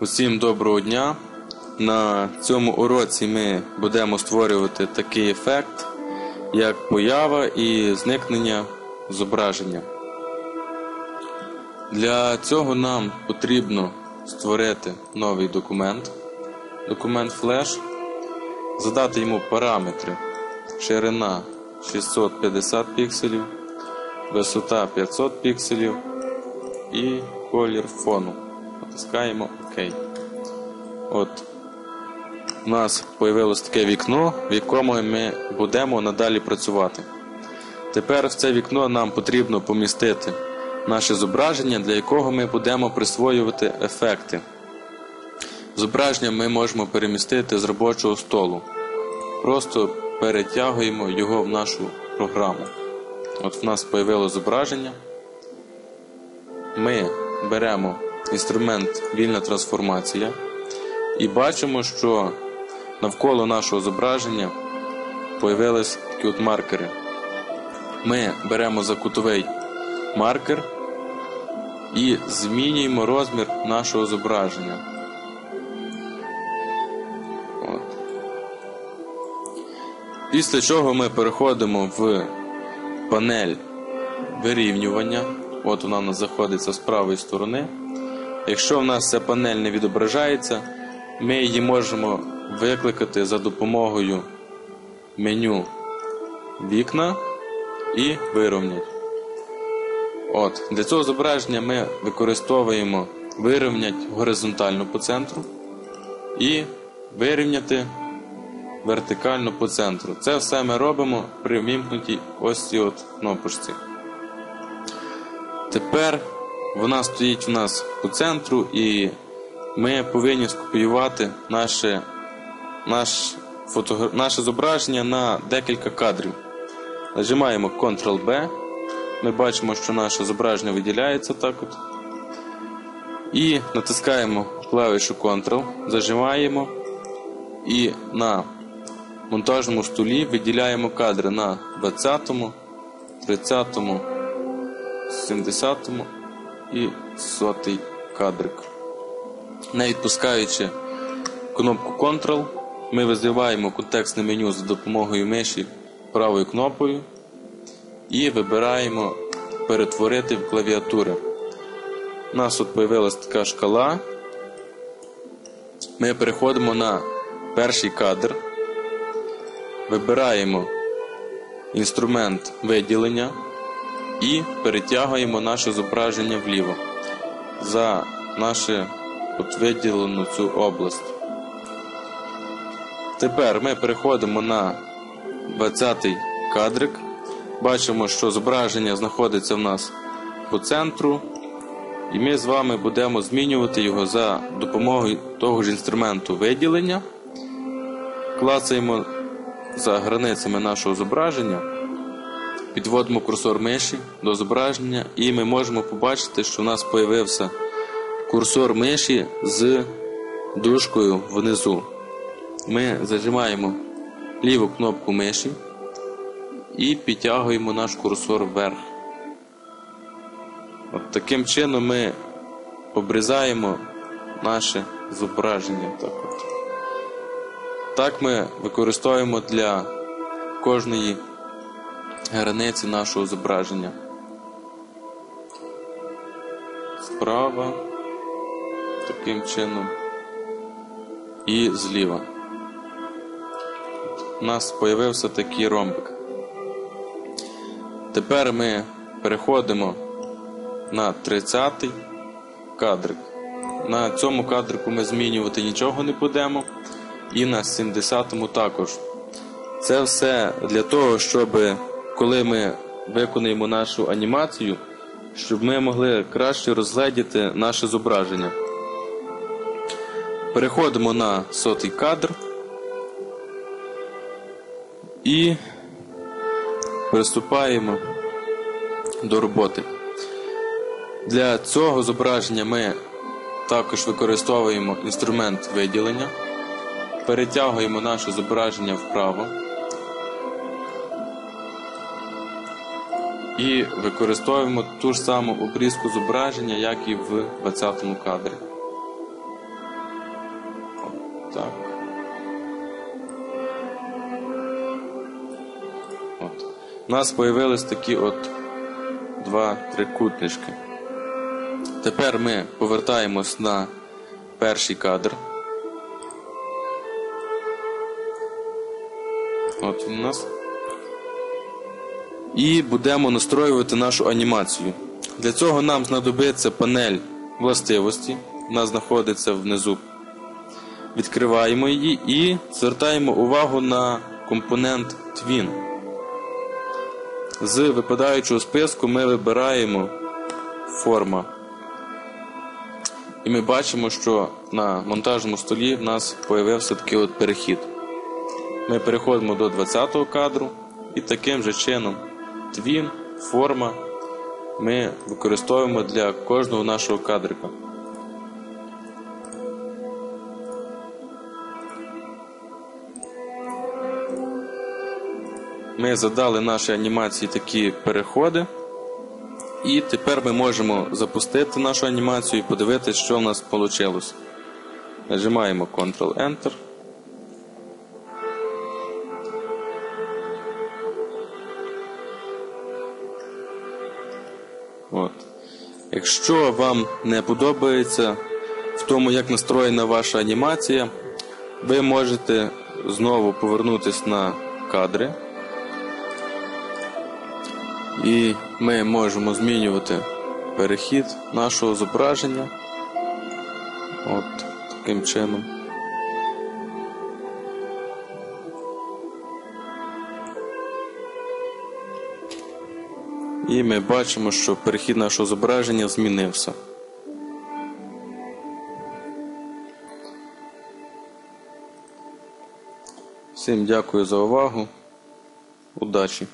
Усім доброго дня! На цьому уроці ми будемо створювати такий ефект, як поява і зникнення зображення. Для цього нам потрібно створити новий документ, документ Flash, задати йому параметри ширина 650 пікселів, висота 500 пікселів і колір фону. Натискаємо ОК. От у нас з'явилось таке вікно, в якому ми будемо надалі працювати. Тепер в це вікно нам потрібно помістити наше зображення, для якого ми будемо присвоювати ефекти. Зображення ми можемо перемістити з робочого столу. Просто перетягуємо його в нашу програму. От в нас з'явилось зображення. Ми беремо інструмент вільна трансформація і бачимо, що навколо нашого зображення появились такі от маркери. Ми беремо закутовий маркер і змінюємо розмір нашого зображення. От. Після чого ми переходимо в панель вирівнювання. От вона у нас знаходиться з правої сторони. Якщо в нас ця панель не відображається, ми її можемо викликати за допомогою меню вікна і вирівняти. Для цього зображення ми використовуємо вирівняти горизонтально по центру і вирівняти вертикально по центру. Це все ми робимо при вімкнутій ось цій кнопочці. Тепер вона стоїть у нас по центру, і ми повинні скопіювати наше наш, фото, наше зображення на декілька кадрів. Нажимаємо Ctrl-B. Ми бачимо, що наше зображення виділяється так от. І натискаємо клавішу Ctrl, зажимаємо і на монтажному столі виділяємо кадри на 20, 30, 70 і 100 кадрик. Не відпускаючи кнопку Ctrl, ми визиваємо контекстне меню за допомогою миші правою кнопкою і вибираємо перетворити в клавіатури. У нас тут з'явилася така шкала. Ми переходимо на перший кадр, вибираємо інструмент виділення і перетягуємо наше зображення вліво за наше от виділену цю область. Тепер ми переходимо на 20-й кадрик. Бачимо, що зображення знаходиться в нас по центру, і ми з вами будемо змінювати його за допомогою того ж інструменту виділення. Клацаємо за границями нашого зображення, підводимо курсор миші до зображення, і ми можемо побачити, що в нас з'явився курсор миші з дужкою внизу. Ми зажимаємо ліву кнопку миші і підтягуємо наш курсор вверх. От Таким чином ми обрізаємо наше зображення. Так, от. так ми використовуємо для кожної границі нашого зображення. Справа, таким чином і зліва. У нас з'явився такий ромбик. Тепер ми переходимо на 30-й кадрик. На цьому кадрику ми змінювати нічого не будемо. І на 70-му також. Це все для того, щоб коли ми виконуємо нашу анімацію, щоб ми могли краще розгледіти наше зображення. Переходимо на сотий кадр і приступаємо до роботи. Для цього зображення ми також використовуємо інструмент виділення, перетягуємо наше зображення вправо і використовуємо ту ж саму обрізку зображення, як і в 20 кадрі. Так. От. У нас появились такі от два трикутнички. Тепер ми повертаємось на перший кадр. От він у нас. І будемо настроювати нашу анімацію. Для цього нам знадобиться панель властивості. Вона знаходиться внизу. Відкриваємо її і звертаємо увагу на компонент Twin. З випадаючого списку ми вибираємо форма. І ми бачимо, що на монтажному столі в нас з'явився такий от перехід. Ми переходимо до 20-го кадру і таким же чином твін, форма ми використовуємо для кожного нашого кадрика. Ми задали нашій анімації такі переходи. І тепер ми можемо запустити нашу анімацію і подивитися, що в нас вийшло. Нажимаємо Ctrl-Enter. От. Якщо вам не подобається в тому, як настроєна ваша анімація, ви можете знову повернутися на кадри. І ми можемо змінювати перехід нашого зображення. От таким чином. І ми бачимо, що перехід нашого зображення змінився. Всім дякую за увагу. Удачі!